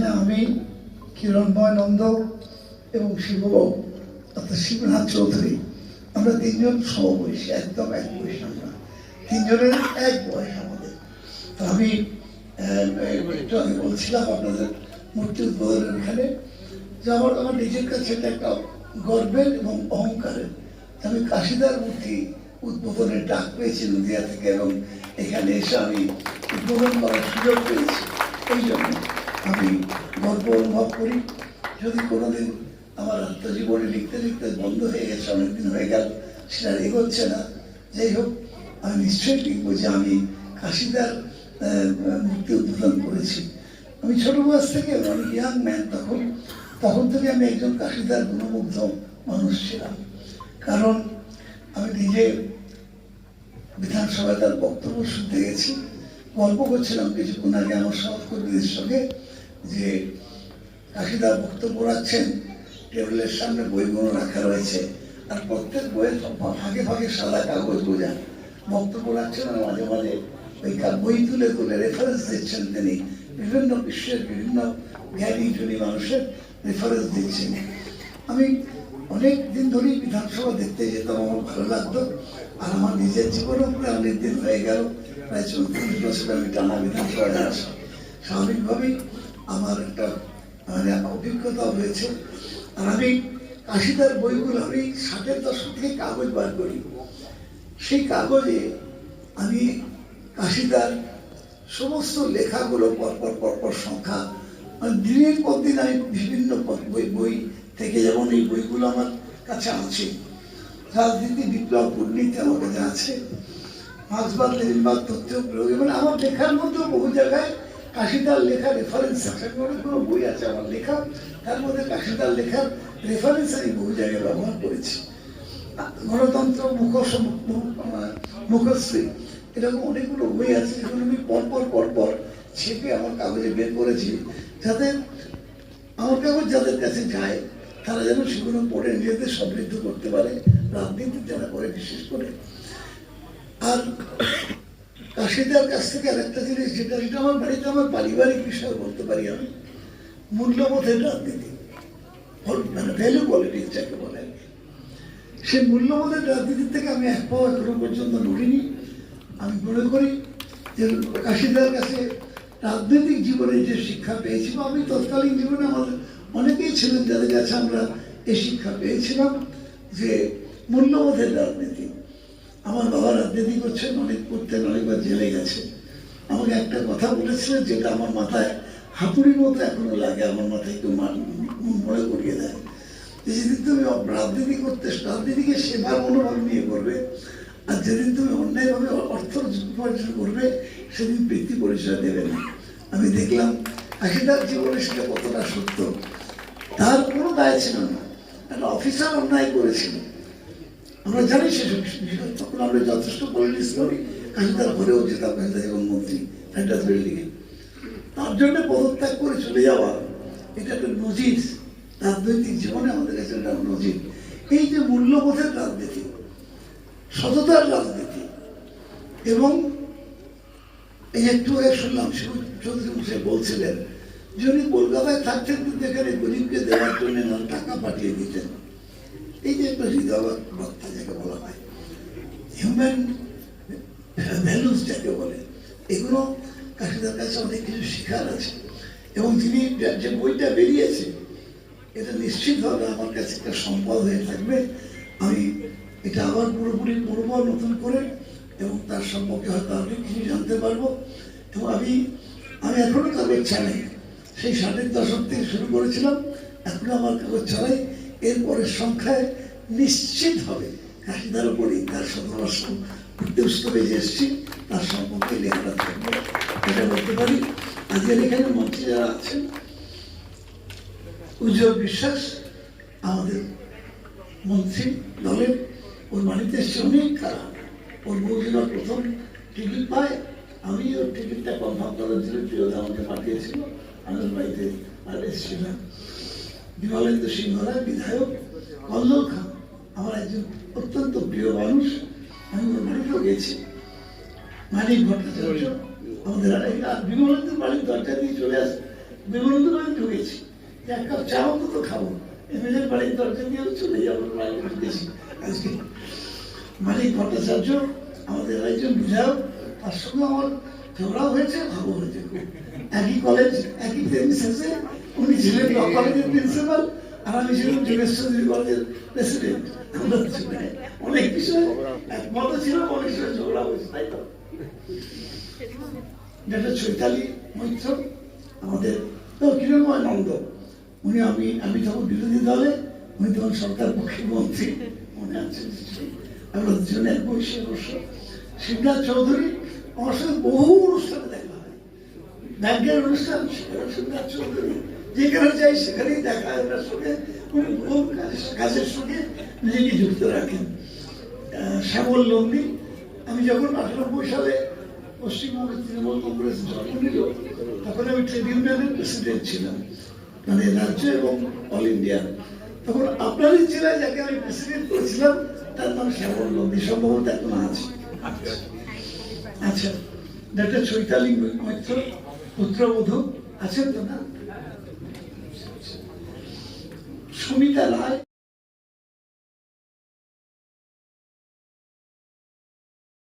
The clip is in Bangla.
এখানে আমি কিরণময় নন্দ এবং শিব অর্থাৎ শিবনাথ চৌধুরী। আমরা তিনজন সমবয়সী, একদম এক বয়স আমরা। তিনজনের এক বয়স আমাদের। তো আমি একটু আমি বলছিলাম আপনাদের মূর্তি উদ্বোধনের এখানে যে আমার আমার নিজের কাছে এটা একটা গর্বের এবং অহংকারের। আমি কাশিদার মূর্তি উদ্বোধনের ডাক পেয়েছি নদিয়া থেকে এবং এখানে এসে আমি উদ্বোধন করার সুযোগ পেয়েছি। এই জন্য আমি গর্ব অনুভব করি। যদি কোনোদিন আমার আত্মজীবনী লিখতে লিখতে বন্ধ হয়ে গেছে, অনেকদিন হয়ে গেল, সেটা এগোচ্ছে না। যাই হোক, আমি নিশ্চয়ই লিখব যে আমি কাশিদার মূর্তি উদ্বোধন করেছি। আমি ছোট বয়স থেকে অনেক ইয়াং ম্যান তখন তখন থেকে আমি একজন কাশিদার গুণমুগ্ধ মানুষ ছিলাম। কারণ আমি নিজে বিধানসভায় তার বক্তব্য শুনতে গেছি। গল্প করছিলাম কিছুক্ষণ আগে আমার সহকর্মীদের সঙ্গে। যে কাশিদার বক্তব্য রাখছেন, টেবিলের সামনে বইগুলো রাখা রয়েছে। আর প্রত্যেক বইয়ের ফাঁকে ফাঁকে সাদা কাগজ বোঝান। বক্তব্য রাখছেন আর মাঝে মাঝে ওই বই তুলে তুলে রেফারেন্স দিচ্ছেন তিনি। বিভিন্ন বিশ্বের বিভিন্ন জ্ঞানী জনী মানুষের রেফারেন্স দিচ্ছেন। আমি অনেক দিন ধরেই বিধানসভা দেখতে যেতাম, আমার ভালো লাগতো। আর আমার নিজের জীবনেও প্রায় অনেক দিন হয়ে গেল। প্রায় চৌত্রিশ বছর আমি টানা বিধানসভায় আসি। স্বাভাবিকভাবেই আমার একটা মানে অভিজ্ঞতা হয়েছে। আর আমি কাশিদার বইগুলো আমি ষাটের দশক থেকে কাগজ বার করি। সেই কাগজে আমি কাশিদার সমস্ত লেখাগুলো পরপর পরপর সংখ্যা মানে দিনের পর দিন আমি বিভিন্ন বই বই থেকে যেমন এই বইগুলো আমার কাছে আছে। রাজনীতি, বিপ্লব, দুর্নীতি আমার কাছে আছে। মার্ক্সবাদ লেনিনবাদ তথ্য প্রয়োগ মানে আমার লেখার মধ্যেও বহু জায়গায় কাশিদার লেখা রেফারেন্স আছে অনেকগুলো বই আছে? আমার লেখা, তার মধ্যে কাশিদার লেখার রেফারেন্স আমি বহু জায়গায় ব্যবহার করেছি। গণতন্ত্র, মুখোশ মুখশ্রী, এরকম অনেকগুলো বই আছে যেগুলো আমি পরপর পরপর ছেপে আমার কাগজে বের করেছি, যাতে আমার কাগজ যাদের কাছে যায়, তারা যেন সেগুলো পড়ে নিজেদের সমৃদ্ধ করতে পারে রাজনীতি যারা করে বিশেষ করে। আর কাশিদার কাছ থেকে আরেকটা জিনিস যেটা যেটা আমার বাড়িতে আমার পারিবারিক বিষয় বলতে পারি আমি। মূল্যবোধের রাজনীতি। মানে ভ্যালু পলিটিক্স যাকে বলে। সেই মূল্যবোধের রাজনীতির থেকে আমি এক পাওয়া এখনও পর্যন্ত নড়িনি। আমি মনে করি যে কাশিদার কাছে রাজনৈতিক জীবনে যে শিক্ষা পেয়েছি বা আমি তৎকালীন জীবনে আমাদের অনেকেই ছিলেন যাদের কাছে আমরা এই শিক্ষা পেয়েছিলাম যে মূল্যবোধের রাজনীতি। আমার বাবা রাজনীতি করছেন অনেক করতেন অনেকবার জেলে গেছে। আমাকে একটা কথা বলেছিলেন যেটা আমার মাথায়, হাতুড়ির মতো এখনও লাগে, আমার মাথায় একটু মান- করিয়ে দেয়। যেদিন তুমি রাজনীতি করতে রাজনীতিকে সেবার মনোভাব নিয়ে করবে। আর যেদিন তুমি অন্যায়ভাবে অর্থ উপার্জন করবে, সেদিন বৃত্তি পরিচয় দেবে না। আমি দেখলাম আশিদার জীবনে সেটা কতটা সত্য। তার কোনো দায় ছিল না। একটা অফিসার অন্যায় করেছিল। আমরা জানি সেসব তখন আমরা যথেষ্ট পলিটিক্স করি কাশিদার ঘরেও যেতাম যখন মন্ত্রী ফ্যান্টাস বিল্ডিংয়ে তার জন্য পদত্যাগ করে চলে যাওয়া এটা একটা নজির। রাজনৈতিক জীবনে আমাদের কাছে একটা নজির। এই যে মূল্যবোধের রাজনীতি, সততার রাজনীতি, এবং এই একটু আগে শুনলাম, শিব চৌধুরী মশাই বলছিলেন যে উনি কলকাতায় থাকতেন, কিন্তু এখানে গরিবকে দেওয়ার জন্য টাকা পাঠিয়ে দিতেন। এই যে একটা হৃদয় বক্তা যাকে বলা হয় হিউম্যান ভ্যালুস যাকে বলে এগুলো কাশিদার কাছে অনেক কিছু শেখার আছে এবং যিনি যে- বইটা বেরিয়েছে। এটা নিশ্চিতভাবে আমার কাছে একটা সম্পদ হয়ে থাকবে। আমি এটা আবার পুরোপুরি পড়ব নতুন করে এবং তার সম্পর্কে হয়তো অনেক কিছু জানতে পারব। এবং আমি আমি এখনও কাগজ চালাই সেই ষাটের দশক থেকে শুরু করেছিলাম। এখনও আমার কাগজ চালাই এরপরের সংখ্যায় নিশ্চিত হবে। কাশিদার উপরই তার শতবর্ষ এসছি, তার সম্পর্কে লেখাটা থাকবে এটা বলতে পারি, আজকের এখানে মন্ত্রী যারা আছেন, উজ্জ্বল বিশ্বাস, আমাদের মন্ত্রী দলের ওর বাড়িতে অনেক খারাপ ওর বউদিনর প্রথম টিকিট পায়। আমি ওর টিকিটটা কনফার্ম করার জন্য প্রিয়তা আমাকে পাঠিয়েছিল। আমি ওর বাড়িতে আর এসেছিলাম। বিমলেন্দ্র সিংহ রায় বিধায়ক। কল্লোল খান, আমার একজন অত্যন্ত প্রিয় মানুষ। আমি ওর বাড়িতেও গেছি। মানিক ভট্টাচার্য, আমাদের বিমলেন্দ্র বাড়ির দরজা দিয়ে চলে আসে বিমলেন্দ্র বাড়ির গেছি। যে এক কাপ চা অন্তত খাব। এমএলএর বাড়ির দরজা দিয়ে চলে যাব রায়গঞ্জ গেছি আজকে। মালিক ভট্টাচার্য, আমাদের একজন বিধায়ক, তার সঙ্গে আমার ঝগড়াও হয়েছে ভালো হয়েছে। একই কলেজ একই প্রেমিসেসে উনি ছিলেন ল কলেজের প্রিন্সিপাল আর আমি ছিলাম যোগেশ্বরী কলেজের প্রেসিডেন্ট অনেক বিষয়ে একমত ছিলাম, অনেক বিষয়ে ঝগড়া হয়েছে, তাই তো? যেটা মৈত্র, আমাদের তো কিরণময় নন্দ। উনি আমি আমি তখন বিরোধী দলে, উনি তখন সরকার পক্ষের মন্ত্রী। মনে আছে আমরা দুজনে এক অবশ্য। শিবনাথ চৌধুরী সঙ্গে বহু অনুষ্ঠানে দেখা হয়। ব্যাংকের অনুষ্ঠান, সেখানে শিবনাথ চৌধুরী, যেখানে যাই সেখানেই দেখা হয় ওনার সঙ্গে। উনি বহু কাজের সঙ্গে নিজেকে যুক্ত রাখেন। শ্যামল নন্দী আমি যখন আঠানব্বই সালে পশ্চিমবঙ্গ তৃণমূল কংগ্রেস জন্ম নিল, তখন আমি ট্রেড প্রেসিডেন্ট ছিলাম মানে রাজ্য এবং অল ইন্ডিয়া। তখন আপনারই জেলায় যাকে আমি প্রেসিডেন্ট করেছিলাম, তার নাম শ্যামল নন্দী সম্ভবত এখন আছে। আচ্ছা ডাক্তার চৈতালি মৈত্র পুত্রবধূ আছেন তো না? সুমিতা রায়